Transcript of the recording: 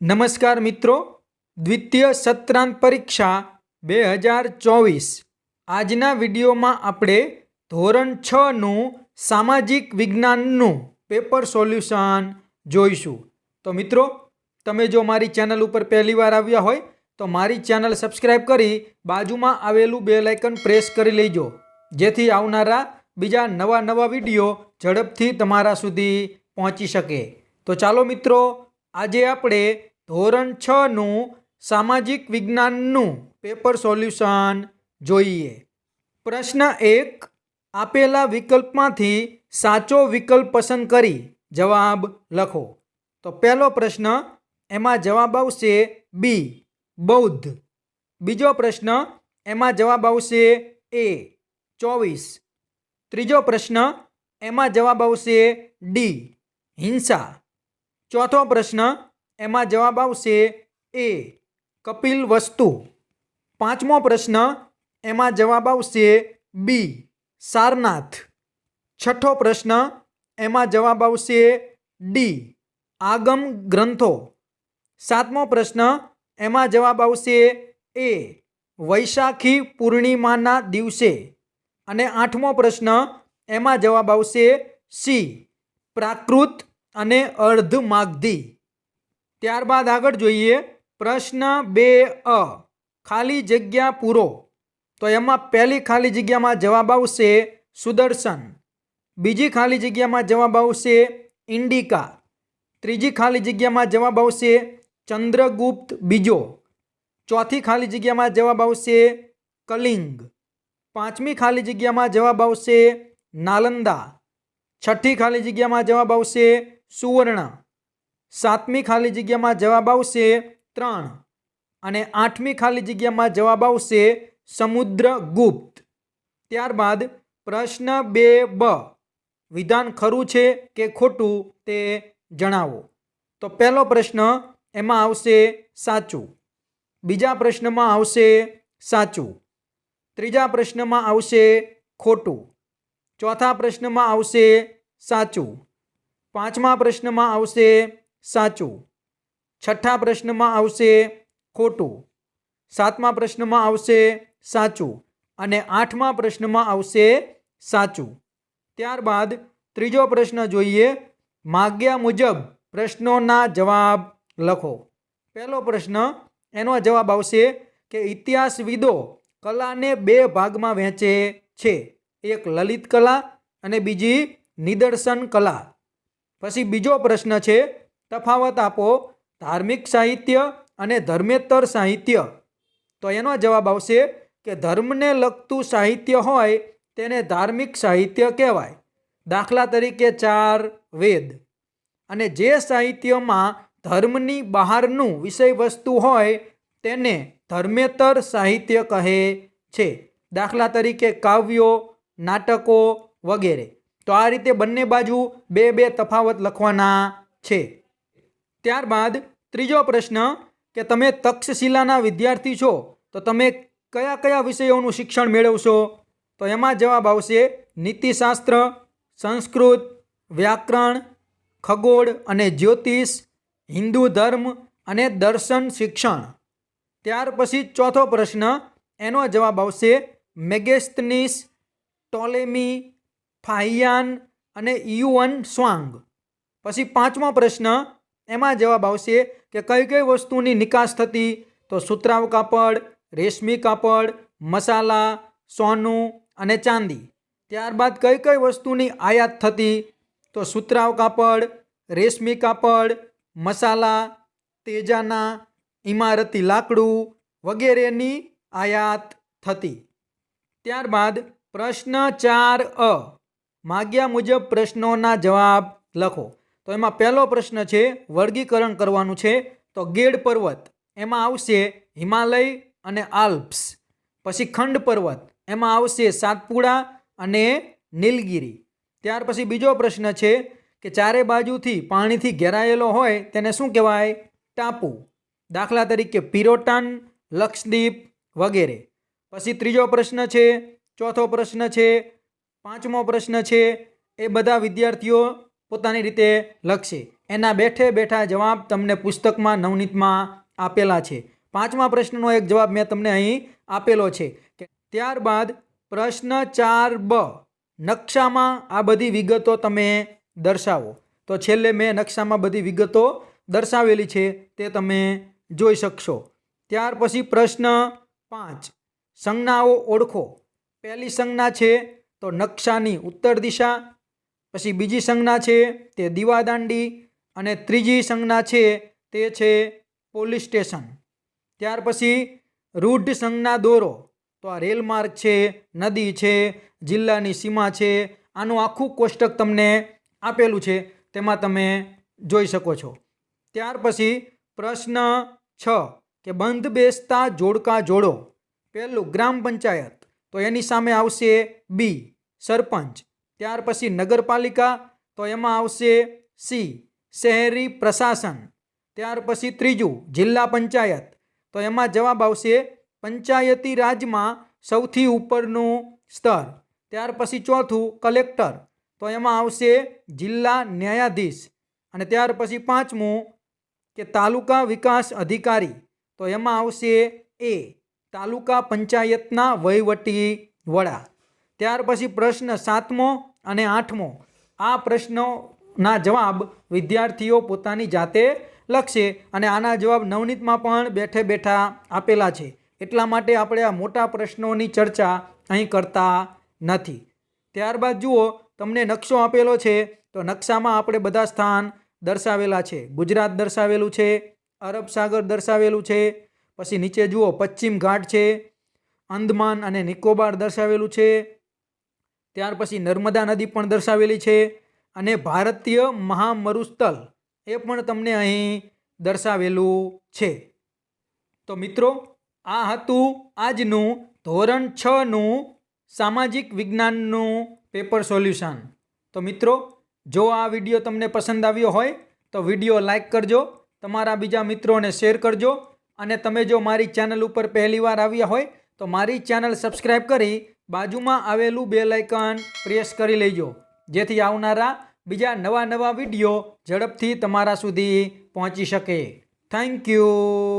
નમસ્કાર મિત્રો. દ્વિતીય સત્રાંત પરીક્ષા બે હજાર ચોવીસ. આજના વિડીયોમાં આપણે ધોરણ છનું સામાજિક વિજ્ઞાનનું પેપર સોલ્યુશન જોઈશું. તો મિત્રો, તમે જો મારી ચેનલ ઉપર પહેલીવાર આવ્યા હોય, તો મારી ચેનલ સબસ્ક્રાઈબ કરી બાજુમાં આવેલું બે લાઇકન પ્રેસ કરી લેજો. જેથી આવનારા બીજા નવા નવા વીડિયો ઝડપથી તમારા સુધી પહોંચી શકે. તો ચાલો મિત્રો આજે આપણે ધોરણ છનું સામાજિક વિજ્ઞાનનું પેપર સોલ્યુશન જોઈએ. પ્રશ્ન એક, આપેલા વિકલ્પમાંથી સાચો વિકલ્પ પસંદ કરી, જવાબ લખો. તો પહેલો પ્રશ્ન, એમાં જવાબ આવશે બી બૌદ્ધ. બીજો પ્રશ્ન, એમાં જવાબ આવશે એ ચોવીસ. ત્રીજો પ્રશ્ન, એમાં જવાબ આવશે ડી હિંસા. ચોથો પ્રશ્ન એમાં જવાબ આવશે એ, કપિલ વસ્તુ. પાંચમો પ્રશ્ન એમાં જવાબ આવશે બી, સારનાથ. છઠ્ઠો પ્રશ્ન એમાં જવાબ આવશે ડી, આગમ ગ્રંથો. સાતમો પ્રશ્ન એમાં જવાબ આવશે એ, વૈશાખી પૂર્ણિમાના દિવસે. અને આઠમો પ્રશ્ન એમાં જવાબ આવશે સી, પ્રાકૃત અને અર્ધ માગધી. ત્યારબાદ આગળ જોઈએ પ્રશ્ન બે અ, ખાલી જગ્યા પૂરો. તો એમાં પહેલી ખાલી જગ્યામાં જવાબ આવશે સુદર્શન. બીજી ખાલી જગ્યામાં જવાબ આવશે ઇન્ડિકા. ત્રીજી ખાલી જગ્યામાં જવાબ આવશે ચંદ્રગુપ્ત બીજો. ચોથી ખાલી જગ્યામાં જવાબ આવશે કલિંગ. પાંચમી ખાલી જગ્યામાં જવાબ આવશે નાલંદા. છઠ્ઠી ખાલી જગ્યામાં જવાબ આવશે સુવર્ણ. સાતમી ખાલી જગ્યામાં જવાબ આવશે ત્રણ અને આઠમી ખાલી જગ્યામાં જવાબ આવશે સમુદ્રગુપ્ત ત્યારબાદ પ્રશ્ન બે બ. વિધાન ખરું છે કે ખોટું તે જણાવો. તો પહેલો પ્રશ્ન એમાં આવશે સાચું. બીજા પ્રશ્નમાં આવશે સાચું. ત્રીજા પ્રશ્નમાં આવશે ખોટું. ચોથા પ્રશ્નમાં આવશે સાચું. પાંચમા પ્રશ્નમાં આવશે સાચું. છઠ્ઠા પ્રશ્નમાં આવશે ખોટું. સાતમા પ્રશ્નમાં આવશે સાચું અને આઠમા પ્રશ્નમાં આવશે સાચું. ત્યારબાદ ત્રીજો પ્રશ્ન જોઈએ. માગ્યા મુજબ પ્રશ્નોના જવાબ લખો. પહેલો પ્રશ્ન એનો જવાબ આવશે કે ઇતિહાસવિદો કલાને બે ભાગમાં વહેંચે છે. એક લલિત કલા અને બીજી નિદર્શન કલા. પછી બીજો પ્રશ્ન છે, તફાવત આપો ધાર્મિક સાહિત્ય અને ધર્મેતર સાહિત્ય. તો એનો જવાબ આવશે કે ધર્મને લગતું સાહિત્ય હોય તેને ધાર્મિક સાહિત્ય કહેવાય. દાખલા તરીકે ચાર, વેદ. અને જે સાહિત્યમાં ધર્મની બહારનું વિષય વસ્તુ હોય તેને ધર્મેતર સાહિત્ય કહે છે. દાખલા તરીકે કાવ્યો, નાટકો વગેરે. તો આ રીતે બંને બાજુ બે બે તફાવત લખવાના છે. ત્યારબાદ ત્રીજો પ્રશ્ન કે તમે તક્ષશિલાના વિદ્યાર્થી છો, તો તમે કયા કયા વિષયોનું શિક્ષણ મેળવશો? તો એમાં જવાબ આવશે નીતિશાસ્ત્ર, સંસ્કૃત, વ્યાકરણ, ખગોળ અને જ્યોતિષ, હિન્દુ ધર્મ અને દર્શન શિક્ષણ. ત્યાર પછી ચોથો પ્રશ્ન, એનો જવાબ આવશે મેગેસ્તનીસ, ટોલેમી ફાહિયાન અને ઇયુઅન સ્વાંગ. પછી પાંચમો પ્રશ્ન, એમાં જવાબ આવશે કે કઈ કઈ વસ્તુની નિકાસ થતી? તો સુતરાવ કાપડ, રેશમી કાપડ, મસાલા, સોનું અને ચાંદી. ત્યારબાદ કઈ કઈ વસ્તુની આયાત થતી? તો સુતરાવ કાપડ, રેશમી કાપડ, મસાલા, તેજાના ઇમારતી લાકડું વગેરેની આયાત થતી. ત્યારબાદ પ્રશ્ન ચાર અ. માગ્યા મુજબ પ્રશ્નોના જવાબ લખો. તો એમાં પહેલો પ્રશ્ન છે, વર્ગીકરણ કરવાનું છે, તો ગેડ પર્વત. એમાં આવશે હિમાલય અને આલ્પ્સ. પછી ખંડ પર્વત. એમાં આવશે સાતપુડા અને નીલગિરી. ત્યાર પછી બીજો પ્રશ્ન છે કે ચારે બાજુથી પાણીથી ઘેરાયેલો હોય તેને શું કહેવાય? ટાપુ. દાખલા તરીકે પિરોટાન, લક્ષદ્વીપ વગેરે. પછી ત્રીજો પ્રશ્ન છે, ચોથો પ્રશ્ન છે પાંચમો પ્રશ્ન છે, એ બધા વિદ્યાર્થીઓ પોતાની રીતે લખશે. એના બેઠે બેઠા જવાબ તમને પુસ્તકમાં નવનીતમાં આપેલા છે. પાંચમા પ્રશ્નનો એક જવાબ મેં તમને અહીં આપેલો છે કે ત્યારબાદ પ્રશ્ન ચાર બ, નકશામાં આ બધી વિગતો તમે દર્શાવો. તો છેલ્લે મેં નકશામાં બધી વિગતો દર્શાવેલી છે, તે તમે જોઈ શકશો. ત્યાર પછી પ્રશ્ન પાંચ, સંજ્ઞાઓ ઓળખો. પહેલી સંજ્ઞા છે તો નકશાની ઉત્તર દિશા, પછી બીજી સંજ્ઞા છે તે દીવાદાંડી અને ત્રીજી સંજ્ઞા છે તે છે પોલીસ સ્ટેશન. ત્યાર પછી રૂઢ સંજ્ઞા દોરો. તો આ રેલ માર્ગ છે, નદી છે, જિલ્લાની સીમા છે, આનું આખું કોષ્ટક તમને આપેલું છે, તેમાં તમે જોઈ શકો છો. ત્યાર પછી પ્રશ્ન છ, કે બંધ બેસતા જોડકા જોડો. પહેલું ગ્રામ પંચાયત. તો એની સામે આવશે બી, સરપંચ. ત્યાર પછી નગરપાલિકા, તો એમાં આવશે સી, શહેરી પ્રશાસન. ત્યાર પછી ત્રીજું, જિલ્લા પંચાયત. તો એમાં જવાબ આવશે પંચાયતી રાજમાં સૌથી ઉપરનું સ્તર. ત્યાર પછી ચોથું, કલેક્ટર. તો એમાં આવશે જિલ્લા ન્યાયાધીશ. અને ત્યાર પછી પાંચમું, કે તાલુકા વિકાસ અધિકારી. તો એમાં આવશે એ. તાલુકા પંચાયતના વહીવટી વડા. ત્યાર પછી પ્રશ્ન સાતમો અને આઠમો. આ પ્રશ્નોના જવાબ વિદ્યાર્થીઓ પોતાની જાતે લખશે અને આના જવાબ નવનીતમાં પણ બેઠે બેઠા આપેલા છે. એટલા માટે આપણે આ મોટા પ્રશ્નોની ચર્ચા અહીં કરતા નથી. ત્યારબાદ જુઓ, તમને નકશો આપેલો છે તો નકશામાં આપણે બધા સ્થાન દર્શાવેલા છે. ગુજરાત દર્શાવેલું છે, અરબ સાગર દર્શાવેલું છે પછી નીચે જુઓ, પશ્ચિમ ઘાટ છે, અંદમાન અને નિકોબાર દર્શાવેલું છે. ત્યાર પછી નર્મદા નદી પણ દર્શાવેલી છે અને ભારતીય મહામરુસ્થલ એ પણ તમને અહીં દર્શાવેલું છે. તો મિત્રો, આ હતું આજનું ધોરણ છનું સામાજિક વિજ્ઞાનનું પેપર સોલ્યુશન. તો મિત્રો, જો આ વીડિયો તમને પસંદ આવ્યો હોય, તો વીડિયો લાઈક કરજો, તમારા બીજા મિત્રોને શેર કરજો અને તમે જો મારી ચેનલ ઉપર પહેલીવાર આવ્યા હોય, તો મારી ચેનલ સબસ્ક્રાઈબ કરી બાજુમાં આવેલું બે લાઇકન પ્રેસ કરી લેજો. જેથી આવનારા બીજા નવા નવા વીડિયો ઝડપથી તમારા સુધી પહોંચી શકે. Thank you.